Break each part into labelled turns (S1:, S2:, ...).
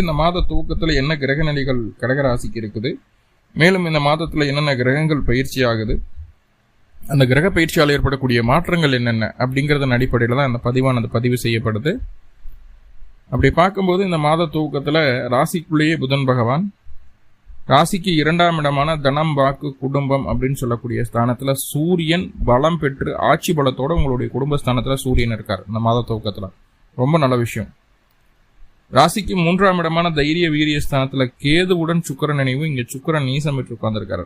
S1: இந்த மாத துவக்கத்தில் என்ன கிரக நிலைகள் கடகராசிக்கு இருக்குது? மேலும் இந்த மாதத்தில் என்னென்ன கிரகங்கள் பயிற்சி ஆகுது அந்த கிரக பயிற்சியால் ஏற்படக்கூடிய மாற்றங்கள் என்னென்ன? அப்படிங்கிறதன் அடிப்படையில் தான் இந்த பதிவானது பதிவு செய்யப்படுது. அப்படி பார்க்கும்போது இந்த மாத துவக்கத்தில் ராசிக்குள்ளேயே புதன் பகவான் ராசிக்கு இரண்டாம் இடமான தனம் வாக்கு குடும்பம் அப்படின்னு சொல்லக்கூடிய ஸ்தானத்தில் சூரியன் பலம் பெற்று ஆட்சி பலத்தோட உங்களுடைய குடும்ப ஸ்தானத்தில் சூரியன் இருக்கார் இந்த மாத துவக்கத்தில். ரொம்ப நல்ல விஷயம். ராசிக்கு மூன்றாம் இடமான தைரிய வீரிய ஸ்தானத்துல கேதுவுடன் சுக்கரன் நினைவு இங்க சுக்கரன் நீசம் பெற்று உட்கார்ந்திருக்காரு.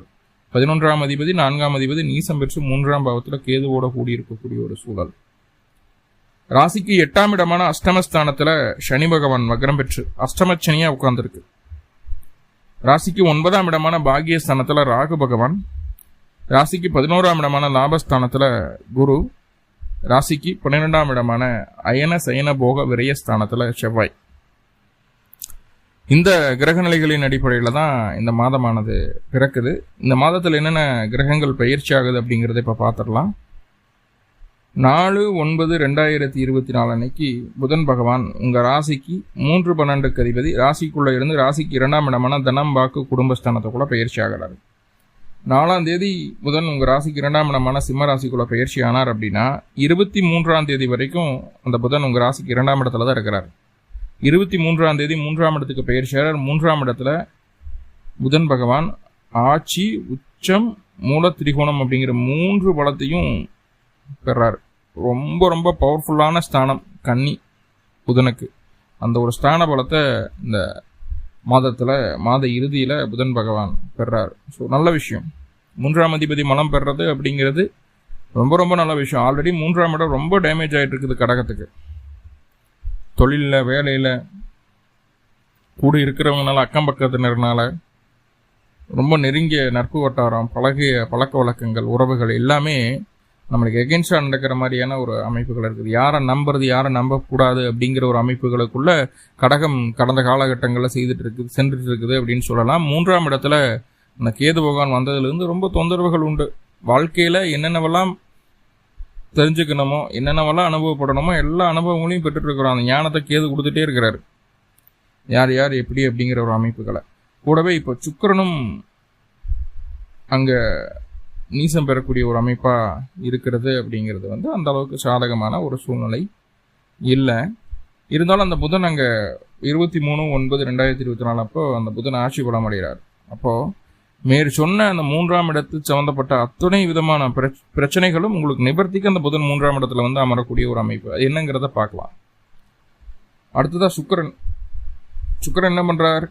S1: பதினொன்றாம் அதிபதி நான்காம் அதிபதி நீசம் பெற்று மூன்றாம் பாவத்துல கேதுவோட கூடி இருக்கக்கூடிய ஒரு சூழல். ராசிக்கு எட்டாம் இடமான அஷ்டமஸ்தானத்துல சனி பகவான் வக்ரம் பெற்று அஷ்டம சனியா உட்கார்ந்திருக்கு. ராசிக்கு ஒன்பதாம் இடமான பாகியஸ்தானத்துல ராகு பகவான். ராசிக்கு பதினோராம் இடமான லாபஸ்தானத்துல குரு. ராசிக்கு பன்னிரெண்டாம் இடமான அயன சயன போக விரயஸ்தானத்துல செவ்வாய். இந்த கிரக நிலைகளின் அடிப்படையில் தான் இந்த மாதமானது பிறக்குது. இந்த மாதத்தில் என்னென்ன கிரகங்கள் பயிற்சி ஆகுது அப்படிங்கிறத இப்போ பார்த்துடலாம் நாலு ஒன்பது ரெண்டாயிரத்தி இருபத்தி நாலு அன்னைக்கு புதன் பகவான் உங்கள் ராசிக்கு மூன்று பன்னெண்டுக்கு அதிபதி. ராசிக்குள்ளே இருந்து ராசிக்கு இரண்டாம் இடமான தனம் வாக்கு குடும்பஸ்தானத்துக்குள்ள பயிற்சி ஆகிறாரு நாலாம் தேதி புதன் உங்கள் ராசிக்கு இரண்டாம் இடமான சிம்ம ராசிக்குள்ள பயிற்சி ஆனார் அப்படின்னா இருபத்தி மூன்றாம் தேதி வரைக்கும் அந்த புதன் உங்கள் ராசிக்கு இரண்டாம் இடத்துல தான் இருக்கிறார். இருபத்தி மூன்றாம் தேதி மூன்றாம் இடத்துக்கு பெயர் சேரர். மூன்றாம் இடத்துல புதன் பகவான் ஆட்சி உச்சம் மூல திரிகோணம் அப்படிங்கிற மூன்று பலத்தையும் பெறார். ரொம்ப ரொம்ப பவர்ஃபுல்லான ஸ்தானம் கன்னி புதனுக்கு. அந்த ஒரு ஸ்தான பலத்தை இந்த மாதத்தில் மாத இறுதியில் புதன் பகவான் பெறார். ஸோ நல்ல விஷயம். மூன்றாம் அதிபதி மலம் பெறது அப்படிங்கிறது ரொம்ப ரொம்ப நல்ல விஷயம். ஆல்ரெடி மூன்றாம் இடம் ரொம்ப டேமேஜ் ஆகிட்டு இருக்குது கடகத்துக்கு. தொழிலில் வேலையில் கூட இருக்கிறவங்கனால அக்கம் பக்கத்தினர்னால ரொம்ப நெருங்கிய நட்பு வட்டாரம் பழகிய பழக்க வழக்கங்கள் உறவுகள் எல்லாமே நம்மளுக்கு எகென்ஸ்டாக நடக்கிற மாதிரியான ஒரு அமைப்புகள் இருக்குது. யாரை நம்புறது யாரை நம்பக்கூடாது அப்படிங்கிற ஒரு அமைப்புகளுக்குள்ள கடகம் கடந்த காலகட்டங்களில் செய்துட்டு இருக்குது சென்றுட்டு இருக்குது அப்படின்னு சொல்லலாம். மூன்றாம் இடத்துல அந்த கேது பகவான் வந்ததுலேருந்து ரொம்ப தொந்தரவுகள் உண்டு. வாழ்க்கையில் என்னென்னவெல்லாம் தெரிஞ்சுக்கணுமோ என்னென்னவெல்லாம் அனுபவப்படணுமோ எல்லா அனுபவங்களையும் பெற்றுட்டுருக்குறோம் அந்த ஞானத்தை கேது கொடுத்துட்டே இருக்கிறாரு. யார் யார் எப்படி அப்படிங்கிற ஒரு அமைப்புகளை. கூடவே இப்போ சுக்கரனும் அங்கே நீசம் பெறக்கூடிய ஒரு அமைப்பாக இருக்கிறது அப்படிங்கிறது வந்து அந்த அளவுக்கு சாதகமான ஒரு சூழ்நிலை இல்லை. இருந்தாலும் அந்த புதன் அங்கே இருபத்தி மூணு ஒன்பது ரெண்டாயிரத்தி இருபத்தி நாலு அப்போ அந்த புதன் ஆட்சி பலம் அடைகிறார் அப்போது மேற் சொன்ன அந்த மூன்றாம் இடத்து சம்பந்தப்பட்ட அத்துணை விதமான பிரச்சனைகளும் உங்களுக்கு நிவர்த்திக்கு அந்த புதன் மூன்றாம் இடத்துல வந்து அமரக்கூடிய ஒரு அமைப்பு. அது என்னங்கிறத பார்க்கலாம். அடுத்ததா சுக்கரன். சுக்கரன் என்ன பண்றார்?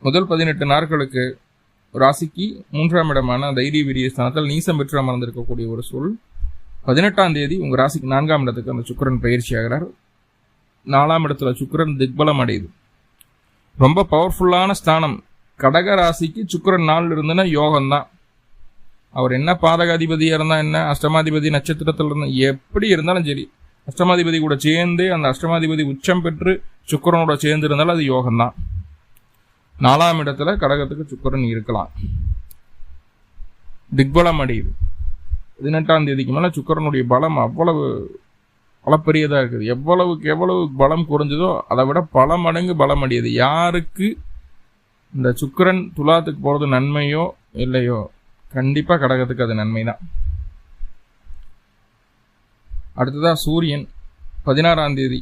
S1: முதல் பதினெட்டு நாட்களுக்கு ராசிக்கு மூன்றாம் இடமான தைரிய வீரிய ஸ்தானத்தில் நீசம் பெற்று அமர்ந்திருக்கக்கூடிய ஒரு சொல். பதினெட்டாம் தேதி உங்கள் ராசிக்கு நான்காம் இடத்துக்கு அந்த சுக்கரன் பயிற்சி ஆகிறார். நாலாம் இடத்துல சுக்கரன் திக்பலம் அடையுது. ரொம்ப பவர்ஃபுல்லான ஸ்தானம். கடக ராசிக்கு சுக்கரன் நாள் இருந்ததுன்னா யோகம் தான் அவர் என்ன பாதகாதிபதியாக இருந்தால் என்ன அஷ்டமாதிபதி நட்சத்திரத்தில் இருந்தால் எப்படி இருந்தாலும் சரி. அஷ்டமாதிபதி கூட சேர்ந்து அந்த அஷ்டமாதிபதி உச்சம் பெற்று சுக்கரனோட சேர்ந்து இருந்தாலும் அது யோகம்தான். நாலாம் இடத்துல கடகத்துக்கு சுக்கரன் இருக்கலாம். திக்பலம் அடையுது. பதினெட்டாம் தேதிக்கு மேலே சுக்கரனுடைய பலம் அவ்வளவு பலப்பெரியதாக இருக்குது. எவ்வளவுக்கு எவ்வளவு பலம் குறைஞ்சதோ அதை விட பல மடங்கு பலம் அடையுது. யாருக்கு இந்த சுக்கரன் துலாத்துக்கு போகிறது நன்மையோ இல்லையோ கண்டிப்பாக கடகத்துக்கு அது நன்மை தான் அடுத்ததாக சூரியன் பதினாறாம் தேதி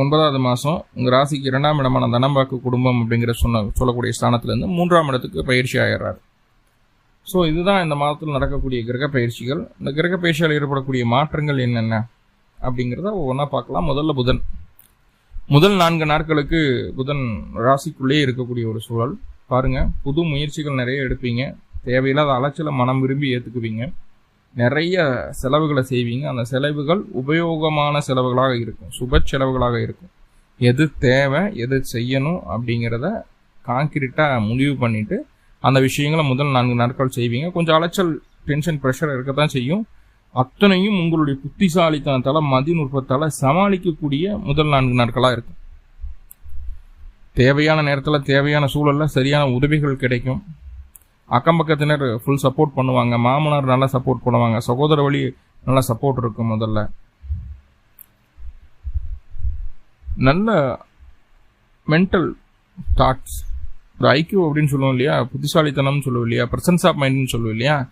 S1: ஒன்பதாவது மாதம் உங்கள் ராசிக்கு இரண்டாம் இடமான தனம்பாக்கு குடும்பம் அப்படிங்கிற சொன்ன சொல்லக்கூடிய ஸ்தானத்துலேருந்து மூன்றாம் இடத்துக்கு பயிற்சி ஆயிடுறாரு. ஸோ இதுதான் இந்த மாதத்தில் நடக்கக்கூடிய கிரக பயிற்சிகள். இந்த கிரக பயிற்சியால் ஏற்படக்கூடிய மாற்றங்கள் என்னென்ன அப்படிங்கிறத ஒவ்வொன்றா பார்க்கலாம். முதல்ல புதன். முதல் நான்கு நாட்களுக்கு புதன் ராசிக்குள்ளே இருக்கக்கூடிய ஒரு சூழல். பாருங்க புது முயற்சிகள் நிறைய எடுப்பீங்க. தேவையில்லாத அலைச்சலை மனம் விரும்பி ஏற்றுக்குவீங்க நிறைய செலவுகளை செய்வீங்க. அந்த செலவுகள் உபயோகமான செலவுகளாக இருக்கும். சுப செலவுகளாக இருக்கும். எது தேவை எது செய்யணும் அப்படிங்கிறத காங்கிரீட்டாக முடிவு பண்ணிட்டு அந்த விஷயங்களை முதல் நான்கு நாட்கள் செய்வீங்க. கொஞ்சம் அலைச்சல் டென்ஷன் ப்ரெஷர் இருக்கத்தான் செய்யும். அத்தனையும் உங்களுடைய புத்திசாலித்தனத்தால மதிநுட்பத்தால சமாளிக்கக்கூடிய முதல் நான்கு நாட்களாக இருக்கும் தேவையான நேரத்தில் தேவையான சூழலில் சரியான உதவிகள் கிடைக்கும். அக்கம் பக்கத்தினர் ஃபுல் சப்போர்ட் பண்ணுவாங்க. மாமனார் நல்லா சப்போர்ட் பண்ணுவாங்க. சகோதர வழி நல்லா சப்போர்ட் இருக்கும் முதல்ல. நல்ல மென்டல் தாட்ஸ் ஒரு ஐக்கியூ அப்படின்னு சொல்லுவோம் இல்லையா? புத்திசாலித்தனம்னு சொல்லுவோம் இல்லையா? பிரசன்ஸ் ஆஃப் மைண்ட்னு சொல்லுவோம் இல்லையா?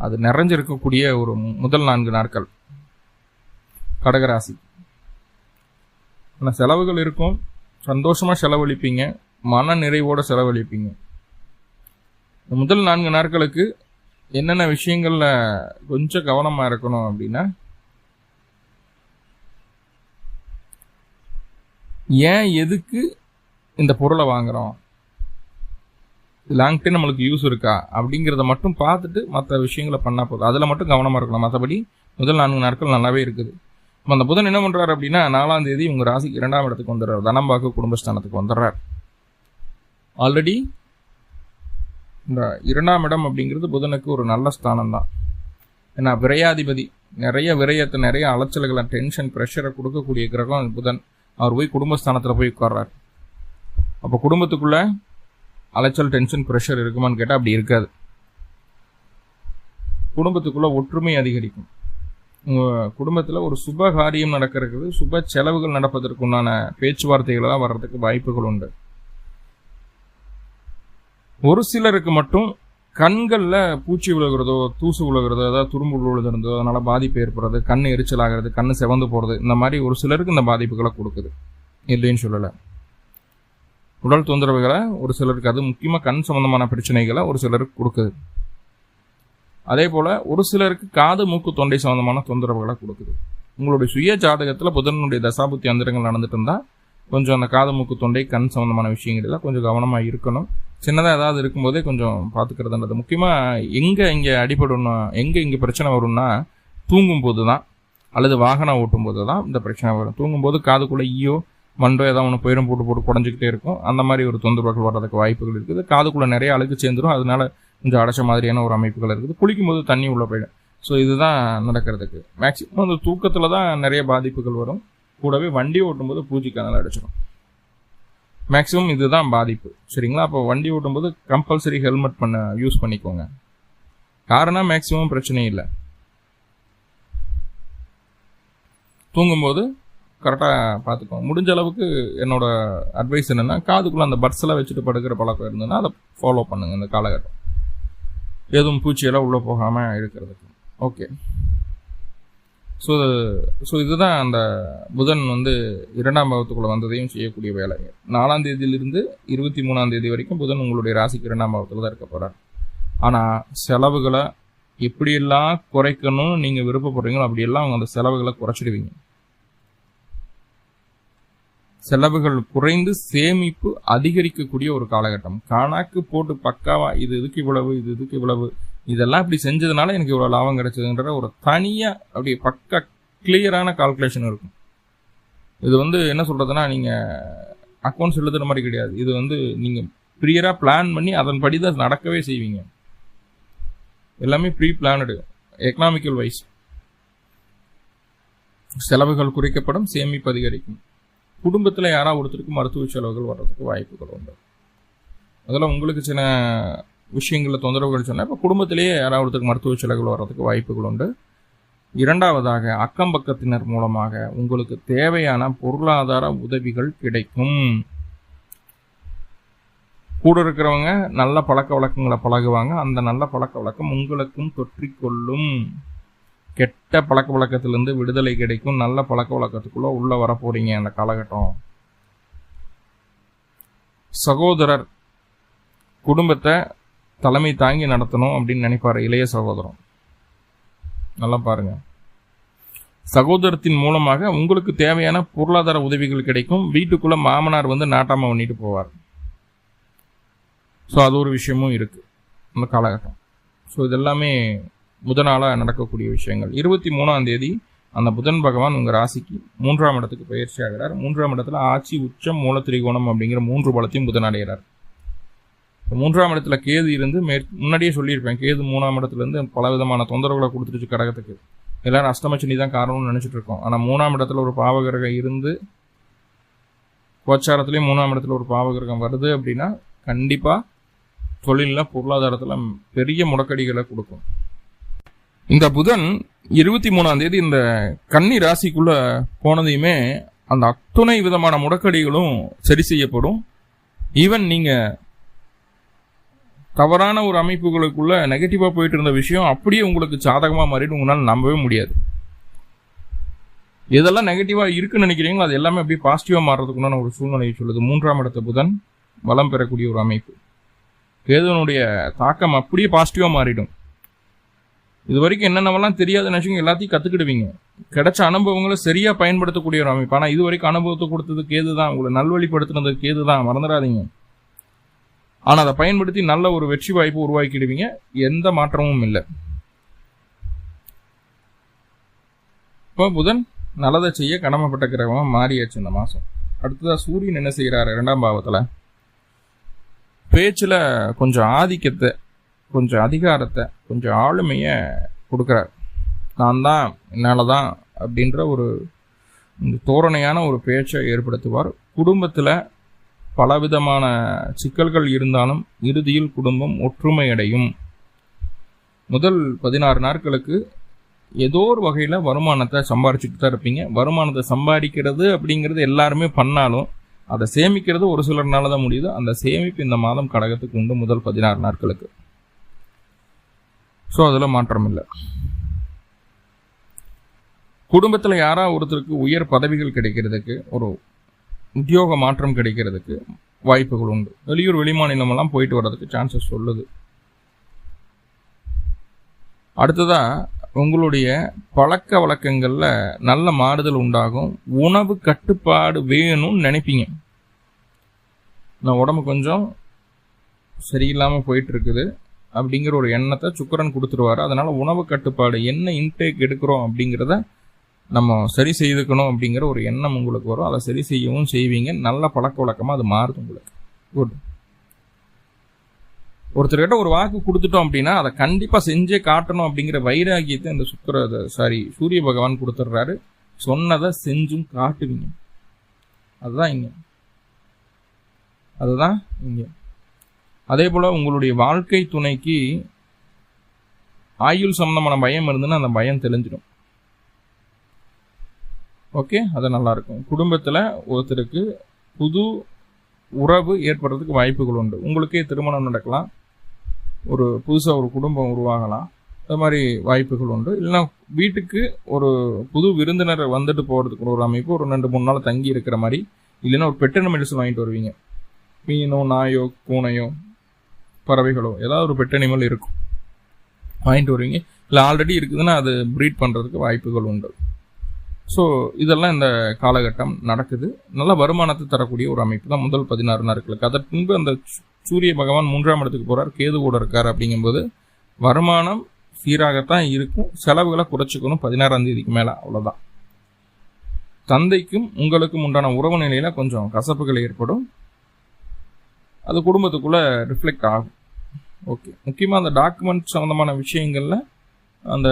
S1: அது நிறைஞ்சிருக்கக்கூடிய ஒரு முதல் நான்கு நாட்கள். கடகராசி. ஆனால் செலவுகள் இருக்கும். சந்தோஷமாக செலவழிப்பீங்க. மன நிறைவோடு செலவழிப்பீங்க. முதல் நான்கு நாட்களுக்கு என்னென்ன விஷயங்களில் கொஞ்சம் கவனமாக இருக்கணும் அப்படின்னா ஏன் எதுக்கு இந்த பொருளை வாங்குறோம்? லாங் டைம் நம்மளுக்கு யூஸ் இருக்கா? அப்படிங்கிறத மட்டும் பார்த்துட்டு மற்ற விஷயங்களை பண்ணால் போதும். அதில் மட்டும் கவனமாக இருக்கலாம் மற்றபடி முதல் நான்கு நாட்கள் நல்லாவே இருக்குது. இப்போ அந்த புதன் என்ன பண்ணுறாரு அப்படின்னா நாலாம் தேதி உங்கள் ராசிக்கு இரண்டாம் இடத்துக்கு வந்துடுறாரு. தனம்பாக்கு குடும்பஸ்தானத்துக்கு வந்துடுறார். ஆல்ரெடி இந்த இரண்டாம் இடம் அப்படிங்கிறது புதனுக்கு ஒரு நல்ல ஸ்தானம் தான் ஏன்னா விரையாதிபதி நிறைய விரயத்தை நிறைய அலைச்சல்களை டென்ஷன் ப்ரெஷரை கொடுக்கக்கூடிய கிரகம் புதன். அவர் போய் குடும்பஸ்தானத்தில் போய் உட்கார்றார். அப்போ குடும்பத்துக்குள்ளே அலைச்சல் டென்ஷன் ப்ரெஷர் இருக்குமான்னு கேட்டால் அப்படி இருக்காது. குடும்பத்துக்குள்ளே ஒற்றுமை அதிகரிக்கும். உங்கள் குடும்பத்தில் ஒரு சுப காரியம் நடக்கிறதுக்கு சுப செலவுகள் நடப்பதற்குண்டான உண்டான பேச்சுவார்த்தைகளெல்லாம் வர்றதுக்கு வாய்ப்புகள் உண்டு. ஒரு சிலருக்கு மட்டும் கண்களில் பூச்சி விழுகிறதோ தூசு விழுகிறதோ ஏதாவது துரும்பு விழுகிறதோ அதனால் பாதிப்பு ஏற்படுறது கண் எரிச்சல் ஆகிறது கண் செவந்து போகிறது இந்த மாதிரி ஒரு சிலருக்கு இந்த பாதிப்புகளை கொடுக்குது. இல்லைன்னு சொல்லலை. உடல் தொந்தரவுகளை ஒரு சிலருக்கு அது முக்கியமாக கண் சம்பந்தமான பிரச்சனைகளை ஒரு சிலருக்கு கொடுக்குது. அதே போல் ஒரு சிலருக்கு காது மூக்கு தொண்டை சம்பந்தமான தொந்தரவுகளை கொடுக்குது. உங்களுடைய சுய ஜாதகத்தில் புதனுடைய தசாபுத்தி அந்தரங்கள் நடந்துட்டு இருந்தால் கொஞ்சம் அந்த காது மூக்கு தொண்டை கண் சம்பந்தமான விஷயங்கள்ல கொஞ்சம் கவனமாக இருக்கணும். சின்னதாக ஏதாவது இருக்கும்போதே கொஞ்சம் பார்த்துக்கிறதுன்றது முக்கியமாக எங்கே இங்கே அடிபடணும்னா எங்கே இங்கே பிரச்சனை வரும்னா தூங்கும்போது தான் அல்லது வாகனம் ஓட்டும் போது தான் இந்த பிரச்சனை வரும். தூங்கும்போது காதுக்குள்ளே ஈயோ மண்டோ ஏதாவது ஒன்று போயிடும் போட்டு போட்டு குடஞ்சிக்கிட்டே இருக்கும். அந்த மாதிரி ஒரு தொந்தரவுகள் வர்றதுக்கு வாய்ப்புகள் இருக்குது. காதுக்குள்ளே நிறைய அழுக்கு சேர்ந்துடும் அதனால கொஞ்சம் அடைச்ச மாதிரியான ஒரு அமைப்புகள் இருக்குது. குளிக்கும்போது தண்ணி உள்ளே போயிடும். ஸோ இதுதான் நடக்கிறதுக்கு. மேக்ஸிமம் அந்த தூக்கத்தில் தான் நிறைய பாதிப்புகள் வரும். கூடவே வண்டி ஓட்டும்போது பூஜைக்கு அதனால் அடிச்சிடும் மேக்ஸிமம் இதுதான் பாதிப்பு. சரிங்களா? அப்போ வண்டி ஓட்டும்போது கம்பல்சரி ஹெல்மெட் பண்ண யூஸ் பண்ணிக்கோங்க. காரணம் மேக்ஸிமம் பிரச்சனை இல்லை. தூங்கும்போது கரெக்டாக பார்த்துக்கோங்க முடிஞ்ச அளவுக்கு என்னோட அட்வைஸ் என்னென்னா காதுக்குள்ளே அந்த பட்ஸ்லாம் வச்சுட்டு படுக்கிற பழக்கம் இருந்ததுன்னா அதை ஃபாலோ பண்ணுங்கள் இந்த காலகட்டம். எதுவும் பூச்சியெல்லாம் உள்ளே போகாமல் இருக்கிறதுக்கு. ஓகே ஸோ ஸோ இதுதான் அந்த புதன் வந்து இரண்டாம் பாவத்துக்குள்ளே வந்ததையும் செய்யக்கூடிய வேலை. நாலாம் தேதியிலிருந்து இருபத்தி மூணாம் தேதி வரைக்கும் புதன் உங்களுடைய ராசிக்கு இரண்டாம் பாவத்தில் தான் இருக்க போகிறார் ஆனால் செலவுகளை எப்படியெல்லாம் குறைக்கணும்னு நீங்கள் விருப்பப்படுறீங்களோ அப்படியெல்லாம் அவங்க அந்த செலவுகளை குறைச்சிடுவீங்க. செலவுகள் குறைந்து சேமிப்பு அதிகரிக்கக்கூடிய ஒரு காலகட்டம். கணக்கு போட்டு பக்காவா இது இதுக்கு இவ்வளவு இது இதுக்கு இவ்வளவு இதெல்லாம் இப்படி செஞ்சதுனால எனக்கு இவ்வளவு லாபம் கிடைச்சதுன்ற ஒரு தனியா அப்படி பக்கா கிளியரான கால்குலேஷன் இருக்கும். இது வந்து என்ன சொல்றதுன்னா நீங்க அக்கௌண்ட்ஸ் எழுதுற மாதிரி கிடையாது. இது வந்து நீங்க ப்ரியரா பிளான் பண்ணி அதன்படி தான் நடக்கவே செய்வீங்க. எல்லாமே ப்ரீ பிளானடு எக்கனாமிக்கல் வைஸ் செலவுகள் குறைக்கப்படும் சேமிப்பு அதிகரிக்கும். குடும்பத்தில் யாராவது ஒருத்தருக்கு மருத்துவ செலவுகள் வர்றதுக்கு வாய்ப்புகள் உண்டு. அதில் உங்களுக்கு சில விஷயங்களில் தொந்தரவுகள் சொன்னால் இப்போ குடும்பத்திலேயே யாராவது ஒருத்தருக்கு மருத்துவ செலவுகள் வர்றதுக்கு வாய்ப்புகள் உண்டு. இரண்டாவதாக அக்கம் பக்கத்தினர் மூலமாக உங்களுக்கு தேவையான பொருளாதார உதவிகள் கிடைக்கும். கூட இருக்கிறவங்க நல்ல பழக்க வழக்கங்களை பழகுவாங்க. அந்த நல்ல பழக்க வழக்கம் உங்களுக்கும் தொற்றிக்கொள்ளும். கெட்ட பழக்க வழக்கத்திலிருந்து விடுதலை கிடைக்கும். நல்ல பழக்க வழக்கத்துக்குள்ள உள்ளே வர போகிறீங்க அந்த காலகட்டம். சகோதரர் குடும்பத்தை தலைமை தாங்கி நடத்தணும் அப்படின்னு நினைப்பார் இளைய சகோதரம் நல்லா பாருங்க. சகோதரத்தின் மூலமாக உங்களுக்கு தேவையான பொருளாதார உதவிகள் கிடைக்கும். வீட்டுக்குள்ளே மாமனார் வந்து நாட்டாமல் பண்ணிட்டு போவார். ஸோ அது ஒரு விஷயமும் இருக்குது அந்த காலகட்டம். ஸோ இதெல்லாமே புதனால நடக்கக்கூடிய விஷயங்கள். இருபத்தி மூணாம் தேதி அந்த புதன் பகவான் உங்கள் ராசிக்கு மூன்றாம் இடத்துக்கு பயிற்சி ஆகிறார். மூன்றாம் இடத்துல ஆட்சி உச்சம் மூலத்திரிகோணம் அப்படிங்கிற மூன்று பலத்தையும் புதன் அடைகிறார். மூன்றாம் இடத்துல கேது இருந்து மே முன்னாடியே சொல்லியிருப்பேன் கேது மூணாம் இடத்துல இருந்து பல விதமான தொந்தரவுகளை கொடுத்துருச்சு கடகத்துக்கு. எல்லாரும் அஷ்டமச்சனி தான் காரணம்னு நினச்சிட்டு இருக்கோம். ஆனால் மூணாம் இடத்துல ஒரு பாவகிரகம் இருந்து கோச்சாரத்துலேயும் மூணாம் இடத்துல ஒரு பாவகிரகம் வருது அப்படின்னா கண்டிப்பாக தொழிலில் பொருளாதாரத்தில் பெரிய முடக்கடிகளை கொடுக்கும். இந்த புதன் இருபத்தி மூணாம் தேதி இந்த கன்னி ராசிக்குள்ள போனதையுமே அந்த அத்துணை விதமான முடக்கடிகளும் சரி செய்யப்படும். ஈவன் நீங்க தவறான ஒரு அமைப்புகளுக்குள்ள நெகட்டிவா போயிட்டு இருந்த விஷயம் அப்படியே உங்களுக்கு சாதகமா மாறிடும் உங்களால் நம்பவே முடியாது. எதெல்லாம் நெகட்டிவா இருக்குன்னு நினைக்கிறீங்களோ அது எல்லாமே அப்படியே பாசிட்டிவா மாறதுக்குண்டான ஒரு சூழ்நிலையை சொல்லுது. மூன்றாம் இடத்த புதன் வளம் பெறக்கூடிய ஒரு அமைப்பு. கேதுவனுடைய தாக்கம் அப்படியே பாசிட்டிவா மாறிடும். இது வரைக்கும் என்னென்னவெல்லாம் தெரியாத நினைச்சுங்க எல்லாத்தையும் கற்றுக்கிடுவீங்க கிடைச்ச அனுபவங்களை சரியாக பயன்படுத்தக்கூடிய ஒரு அமைப்பு. ஆனால் இது வரைக்கும் அனுபவத்தை கொடுத்தது கேது தான் உங்களை நல்வழிப்படுத்தினதுக்கு ஏது தான் மறந்துடாதீங்க. ஆனால் அதை பயன்படுத்தி நல்ல ஒரு வெற்றி வாய்ப்பு உருவாக்கிடுவீங்க. எந்த மாற்றமும் இல்லை. இப்போ புதன் நல்லதை செய்ய கடமைப்பட்ட கிரகமாக மாறியாச்சு இந்த மாதம் அடுத்ததாக சூரியன் என்ன செய்கிறாரு இரண்டாம் பாவத்தில். பேச்சில் கொஞ்சம் ஆதிக்கத்தை கொஞ்சம் அதிகாரத்தை கொஞ்சம் ஆளுமையை கொடுக்குறார். நான் தான் என்னால் தான் அப்படின்ற ஒரு தோரணையான ஒரு பேச்சை ஏற்படுத்துவார். குடும்பத்தில் பலவிதமான சிக்கல்கள் இருந்தாலும் இறுதியில் குடும்பம் ஒற்றுமையடையும். முதல் பதினாறு நாட்களுக்கு ஏதோ ஒரு வகையில் வருமானத்தை சம்பாரிச்சுட்டு தான் இருப்பீங்க. வருமானத்தை சம்பாதிக்கிறது அப்படிங்கிறது எல்லாருமே பண்ணாலும் அதை சேமிக்கிறது ஒரு சிலர்னால தான் முடியுது. அந்த சேமிப்பு இந்த மாதம் கடகத்துக்கு உண்டு முதல் பதினாறு நாட்களுக்கு. ஸோ அதில் மாற்றம் இல்லை குடும்பத்தில் யாராவது ஒருத்தருக்கு உயர் பதவிகள் கிடைக்கிறதுக்கு ஒரு உத்தியோக மாற்றம் கிடைக்கிறதுக்கு வாய்ப்புகள் உண்டு. வெளியூர் வெளிமாநிலமெல்லாம் போயிட்டு வர்றதுக்கு சான்சஸ் சொல்லுது. அடுத்ததா உங்களுடைய பழக்க வழக்கங்களில் நல்ல மாறுதல் உண்டாகும். உணவு கட்டுப்பாடு வேணும்னு நினைப்பீங்க. நான் உடம்பு கொஞ்சம் சரியில்லாமல் போயிட்டு இருக்குது. அப்படிங்கிற ஒரு எண்ணத்தை சுக்கரன் கொடுத்துருவாரு. அதனால உணவு கட்டுப்பாடு என்ன இன்டேக் எடுக்கிறோம் அப்படிங்கிறத நம்ம சரி செய்துக்கணும் அப்படிங்கிற ஒரு எண்ணம் உங்களுக்கு வரும். அதை சரி செய்யவும் செய்வீங்க. நல்ல பழக்க வழக்கமாக அது மாறுது உங்களுக்கு. குட் ஒருத்தர்கிட்ட ஒரு வாக்கு கொடுத்துட்டோம் அப்படின்னா அதை கண்டிப்பாக செஞ்சே காட்டணும் அப்படிங்கிற வைராகியத்தை இந்த சுக்கர சாரி சூரிய பகவான் கொடுத்துட்றாரு சொன்னதை செஞ்சும் காட்டுவீங்க. அதுதான் இங்கே. அதுதான் இங்கே. அதே போல் உங்களுடைய வாழ்க்கை துணைக்கு ஆயுள் சம்மந்தமான பயம் இருந்துன்னா அந்த பயம் தெளிஞ்சிடும். ஓகே? அது நல்லாயிருக்கும் குடும்பத்தில் ஒருத்தருக்கு புது உறவு ஏற்படுறதுக்கு வாய்ப்புகள் உண்டு. உங்களுக்கே திருமணம் நடக்கலாம். ஒரு புதுசாக ஒரு குடும்பம் உருவாகலாம். அது மாதிரி வாய்ப்புகள் உண்டு. இல்லைன்னா வீட்டுக்கு ஒரு புது விருந்தினர் வந்துட்டு போகிறதுக்கு ஒரு அமைப்பு ஒரு ரெண்டு மூணு நாள் தங்கி இருக்கிற மாதிரி. இல்லைன்னா ஒரு பெட்டன மெடிசன் வாங்கிட்டு வருவீங்க. மீனோ நாயோ பூனையோ பறவைகளோ ஏதாவது ஒரு பெட் அனிமல் இருக்கும். வாங்கிட்டு வருவீங்க. இல்லை ஆல்ரெடி இருக்குதுன்னா அது ப்ரீட் பண்ணுறதுக்கு வாய்ப்புகள் உண்டு. ஸோ இதெல்லாம் இந்த காலகட்டம் நடக்குது. நல்ல வருமானத்தை தரக்கூடிய ஒரு அமைப்பு தான் முதல் பதினாறு நாட்களுக்கு அதற்கு முன்பு அந்த சூரிய பகவான் மூன்றாம் இடத்துக்கு போகிறார் கேது கூட இருக்கார் அப்படிங்கும்போது வருமானம் சீராகத்தான் இருக்கும். செலவுகளை குறைச்சிக்கணும் பதினாறாம் தேதிக்கு மேலே அவ்வளோதான் தந்தைக்கும் உங்களுக்கும் உண்டான உறவு நிலையில் கொஞ்சம் கசப்புகள் ஏற்படும். அது குடும்பத்துக்குள்ளே ரிஃப்ளெக்ட் ஆகும். ஓகே முக்கியமாக அந்த டாக்குமெண்ட் சம்மந்தமான விஷயங்களில் அந்த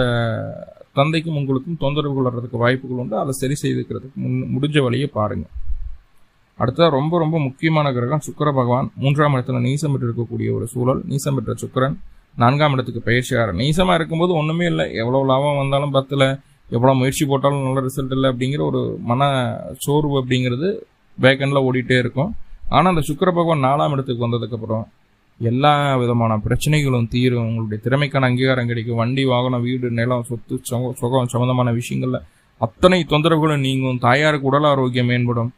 S1: தந்தைக்கும் உங்களுக்கும் தொந்தரவு கொள்ளுறதுக்கு வாய்ப்புகள் உண்டு. அதை சரி செய்துக்கிறதுக்கு முன் முடிஞ்ச வழியை பாருங்கள் அடுத்ததாக ரொம்ப ரொம்ப முக்கியமான கிரகம் சுக்கர பகவான். மூன்றாம் இடத்துல நீசம் பெற்று இருக்கக்கூடிய ஒரு சூழல். நீசம் பெற்ற சுக்கரன். நான்காம் இடத்துக்கு பயிற்சியார் நீசமாக இருக்கும்போது ஒன்றுமே இல்லை. எவ்வளோ லாபம் வந்தாலும் பத்தில் எவ்வளோ முயற்சி போட்டாலும் நல்ல ரிசல்ட் இல்லை அப்படிங்கிற ஒரு மன சோர்வு அப்படிங்கிறது பேக்கெண்டில் ஓடிட்டே இருக்கும். ஆனால் அந்த சுக்கர பகவான் நாலாம் இடத்துக்கு வந்ததுக்கப்புறம் எல்லா விதமான பிரச்சனைகளும் தீரும் உங்களுடைய திறமைக்கான அங்கீகாரம் கிடைக்கும். வண்டி வாகனம் வீடு நிலம் சொத்து சுகம் சம்மந்தமான விஷயங்கள்ல அத்தனை தொந்தரவுகளும் நீங்கும். தாயாருக்கு உடல் ஆரோக்கியம் மேம்படும்.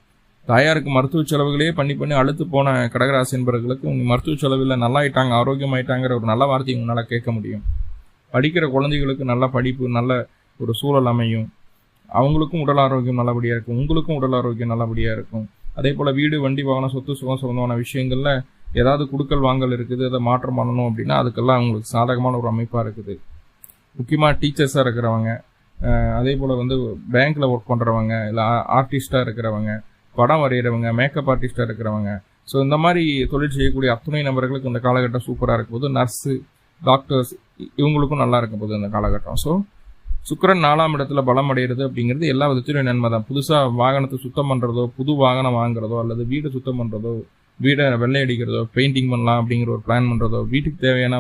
S1: தாயாருக்கு மருத்துவ செலவுகளே பண்ணி பண்ணி அழுத்து போன கடகராசி என்பவர்களுக்கு மருத்துவ செலவில் நல்லா நல்லாயிட்டாங்க ஆரோக்கியமாயிட்டாங்கிற ஒரு நல்ல வார்த்தையை உங்களால் கேட்க முடியும். படிக்கிற குழந்தைகளுக்கு நல்ல படிப்பு நல்ல ஒரு சூழல் அமையும். அவங்களுக்கும் உடல் ஆரோக்கியம் நல்லபடியாக இருக்கும். உங்களுக்கும் உடல் ஆரோக்கியம் நல்லபடியாக இருக்கும். அதே போல் வீடு வண்டி வாகனம் சொத்து சுகம் சம்பந்தமான விஷயங்களில் ஏதாவது குடுக்கல் வாங்கல் இருக்குது அதை மாற்றம் பண்ணணும் அப்படின்னா அதுக்கெல்லாம் அவங்களுக்கு சாதகமான ஒரு அமைப்பாக இருக்குது. முக்கியமாக டீச்சர்ஸாக இருக்கிறவங்க அதே போல் வந்து பேங்க்கில் ஒர்க் பண்ணுறவங்க இல்லை ஆர்டிஸ்ட்டாக இருக்கிறவங்க படம் வரைகிறவங்க மேக்கப் ஆர்டிஸ்ட்டாக இருக்கிறவங்க. ஸோ இந்த மாதிரி தொழில் செய்யக்கூடிய அத்துணை நபர்களுக்கு இந்த காலகட்டம் சூப்பராக இருக்கும் போது நர்ஸு டாக்டர்ஸ் இவங்களுக்கும் நல்லா இருக்கும் போது இந்த காலகட்டம். ஸோ சுக்கரன் நாலாம் இடத்துல பலம் அடைகிறது அப்படிங்கிறது எல்லா விதத்திலும் நன்மை தான். புதுசாக வாகனத்தை சுத்தம் பண்ணுறதோ புது வாகனம் வாங்குறதோ அல்லது வீடை சுத்தம் பண்ணுறதோ வீடை வெள்ளை அடிக்கிறதோ பெயிண்டிங் பண்ணலாம் அப்படிங்கிற ஒரு பிளான் பண்ணுறதோ வீட்டுக்கு தேவையான